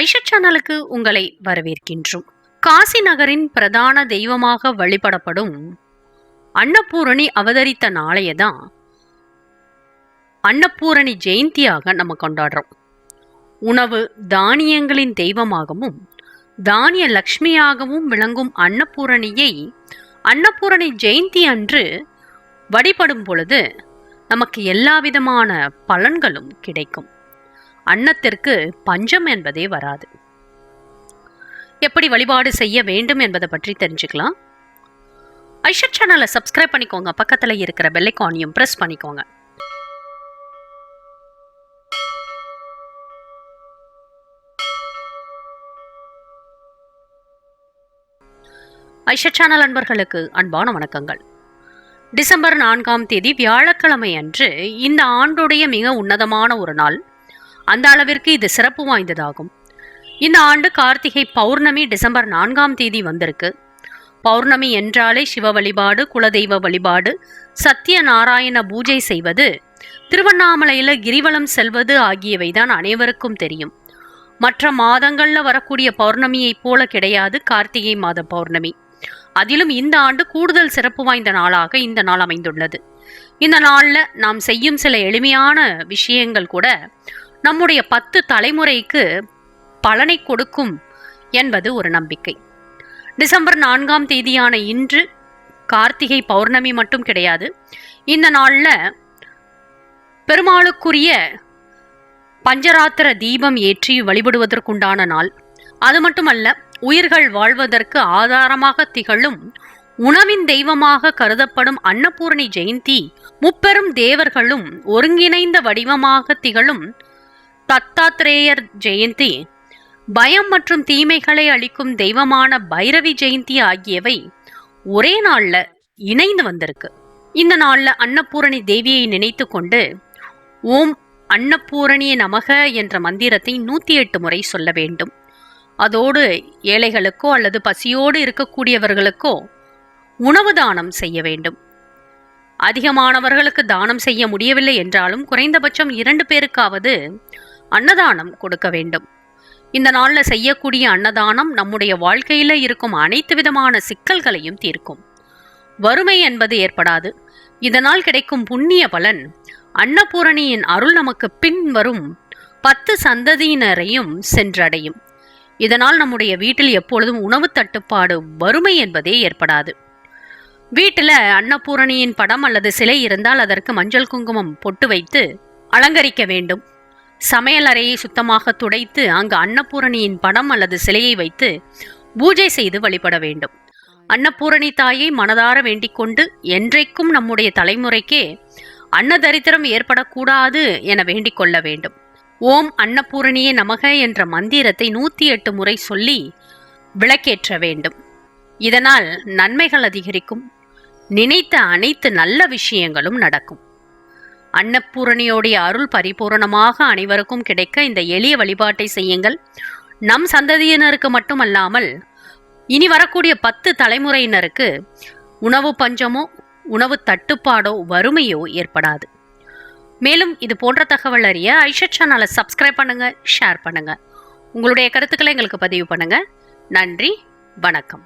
ஐஷா சேனலுக்கு உங்களை வரவேற்கின்றோம். காசி நகரின் பிரதான தெய்வமாக வழிபடப்படும் அன்னபூரணி அவதரித்த நாளைய தான் அன்னபூரணி ஜெயந்தியாக நம்ம கொண்டாடுறோம். உணவு தானியங்களின் தெய்வமாகவும் தானிய லக்ஷ்மியாகவும் விளங்கும் அன்னபூரணியை அன்னபூரணி ஜெயந்தி அன்று வழிபடும் பொழுது நமக்கு எல்லா விதமான பலன்களும் கிடைக்கும். அன்னத்திற்கு பஞ்சம் என்பதே வராது. எப்படி வழிபாடு செய்ய வேண்டும் என்பதை பற்றி தெரிஞ்சுக்கலாம். ஐஷர் சேனலை சப்ஸ்கிரைப் பண்ணிக்கோங்க. பக்கத்தில் இருக்கிற பெல்லைக்கானையும் ப்ரெஸ் பண்ணிக்கோங்க. ஐஷர் சேனல் அன்பர்களுக்கு அன்பான வணக்கங்கள். டிசம்பர் நான்காம் தேதி வியாழக்கிழமை அன்று இந்த ஆண்டுடைய மிக உன்னதமான ஒரு நாள் அந்த அளவிற்கு இது சிறப்பு வாய்ந்ததாகும். இந்த ஆண்டு கார்த்திகை பௌர்ணமி டிசம்பர் நான்காம் தேதி வந்திருக்கு. பௌர்ணமி என்றாலே சிவ வழிபாடு குலதெய்வ வழிபாடு சத்யநாராயண பூஜை செய்வது திருவண்ணாமலையில கிரிவலம் செல்வது ஆகியவை தான் அனைவருக்கும் தெரியும். மற்ற மாதங்கள்ல வரக்கூடிய பௌர்ணமியைப் போல கிடையாது கார்த்திகை மாத பௌர்ணமி. அதிலும் இந்த ஆண்டு கூடுதல் சிறப்பு வாய்ந்த நாளாக இந்த நாள் அமைந்துள்ளது. இந்த நாளில் நாம் செய்யும் சில எளிமையான விஷயங்கள் கூட நம்முடைய பத்து தலைமுறைக்கு பலனை கொடுக்கும் என்பது ஒரு நம்பிக்கை. டிசம்பர் நான்காம் தேதியான இன்று கார்த்திகை பௌர்ணமி மட்டும் கிடையாது. இந்த நாளில் பெருமாளுக்குரிய பஞ்சராத்திர தீபம் ஏற்றி வழிபடுவதற்குண்டான நாள். அது மட்டுமல்ல உயிர்கள் வாழ்வதற்கு ஆதாரமாக திகழும் உணவின் தெய்வமாக கருதப்படும் அன்னபூரணி ஜெயந்தி முப்பெரும் தேவர்களும் ஒருங்கிணைந்த வடிவமாக திகழும் தத்தாத்ரேயர் ஜெயந்தி. பயம் மற்றும் தீமைகளை அளிக்கும் தெய்வமான பைரவி ஜெயந்தி ஆகியவை ஒரே நாள்ல இணைந்து வந்திருக்கு. இந்த நாள்ல அன்னபூரணி தேவியை நினைத்து கொண்டு ஓம் அன்னபூரணிய நமக என்ற மந்திரத்தை நூற்றி எட்டு முறை சொல்ல வேண்டும். அதோடு ஏழைகளுக்கோ அல்லது பசியோடு இருக்கக்கூடியவர்களுக்கோ உணவு தானம் செய்ய வேண்டும். அதிகமானவர்களுக்கு தானம் செய்ய முடியவில்லை என்றாலும் குறைந்தபட்சம் இரண்டு பேருக்காவது அன்னதானம் கொடுக்க வேண்டும். இந்த நாளில் செய்யக்கூடிய அன்னதானம் நம்முடைய வாழ்க்கையில் இருக்கும் அனைத்து விதமான சிக்கல்களையும் தீர்க்கும். வறுமை என்பது ஏற்படாது. இதனால் கிடைக்கும் புண்ணிய பலன். அன்னபூரணியின் அருள் நமக்கு பின்வரும் பத்து சந்ததியினரையும் சென்றடையும். இதனால் நம்முடைய வீட்டில் எப்பொழுதும் உணவு தட்டுப்பாடு வறுமை என்பதே ஏற்படாது. வீட்டில் அன்னபூரணியின் படம் அல்லது சிலை இருந்தால் அதற்கு மஞ்சள் குங்குமம் பொட்டு வைத்து அலங்கரிக்க வேண்டும். சமையல் அறையை சுத்தமாக துடைத்து அங்கு அன்னபூரணியின் படம் அல்லது சிலையை வைத்து பூஜை செய்து வழிபட வேண்டும். அன்னபூரணி தாயை மனதார வேண்டிக் கொண்டு என்றைக்கும் நம்முடைய தலைமுறைக்கே அன்னதரித்திரம் ஏற்படக்கூடாது என வேண்டிக் கொள்ள வேண்டும். ஓம் அன்னபூரணியே நமக என்ற மந்திரத்தை நூத்தி எட்டு முறை சொல்லி விளக்கேற்ற வேண்டும். இதனால் நன்மைகள் அதிகரிக்கும். நினைத்த அனைத்து நல்ல விஷயங்களும் நடக்கும். அன்னபூரணியோடைய அருள் பரிபூரணமாக அனைவருக்கும் கிடைக்க இந்த எளிய வழிபாட்டை செய்யுங்கள். நம் சந்ததியினருக்கு மட்டுமல்லாமல் இனி வரக்கூடிய பத்து தலைமுறையினருக்கு உணவு பஞ்சமோ உணவு தட்டுப்பாடோ வறுமையோ ஏற்படாது. மேலும் இது போன்ற தகவல் அறிய ஐஷா சேனலை சப்ஸ்கிரைப் பண்ணுங்க ஷேர் பண்ணுங்க. உங்களுடைய கருத்துக்களை எங்களுக்கு பதிவு பண்ணுங்க. நன்றி வணக்கம்.